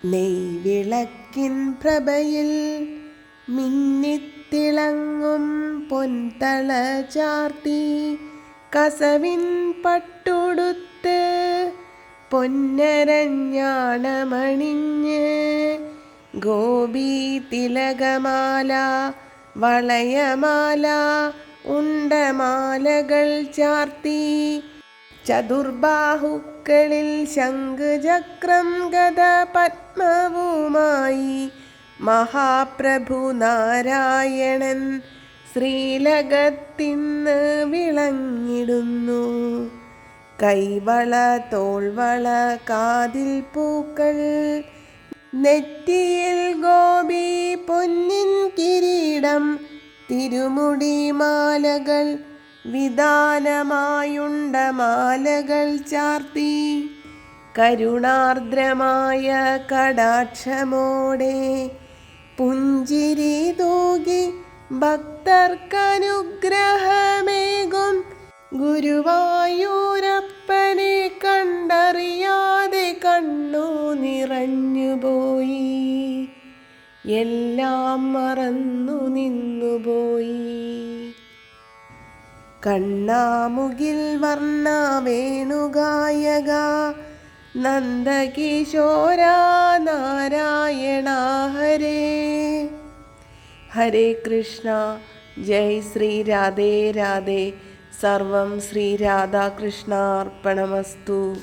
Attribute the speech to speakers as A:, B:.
A: നെയ്വിളക്കിൻ പ്രഭയിൽ മിന്നിത്തിളങ്ങും പൊൻതള ചാർത്തി കസവിൻ പട്ടുടുത്ത് പൊന്നരഞ്ഞാണമണിഞ്ഞ് ഗോപി തിലകമാല വളയമാല ഉണ്ടമാലകൾ ചാർത്തി ചതുർബാഹുക്കളിൽ ശംഖുചക്രം ഗത പത്മവുമായി. മഹാപ്രഭു നാരായണൻ ശ്രീലകത്തിന്ന് വിളങ്ങിടുന്നു. കൈവള തോൾവള കാതിൽ പൂക്കൾ. നെറ്റിയിൽ ഗോപി പൊന്നിൻ കിരീടം. തിരുമുടി മാലകൾ വിധാനമായുണ്ട മാലകൾ ചാർത്തി കരുണാർദ്രമായ കടാക്ഷമോടെ പുഞ്ചിരി തൂകി ഭക്തർക്കനുഗ്രഹമേകും. ഗുരുവായൂരപ്പനെ കണ്ടറിയാതെ കണ്ണു നിറഞ്ഞുപോയി. എല്ലാം മറന്നു നിന്നുപോയി കണ്ണാമുകിൽ വർണ വേണുഗായക നന്ദകിശോര നാരായണ ഹരേ. ഹരേ കൃഷ്ണ ജയ് ശ്രീ രാധേ രാധേ. സർവം ശ്രീ രാധാകൃഷ്ണാർപ്പണമസ്തു.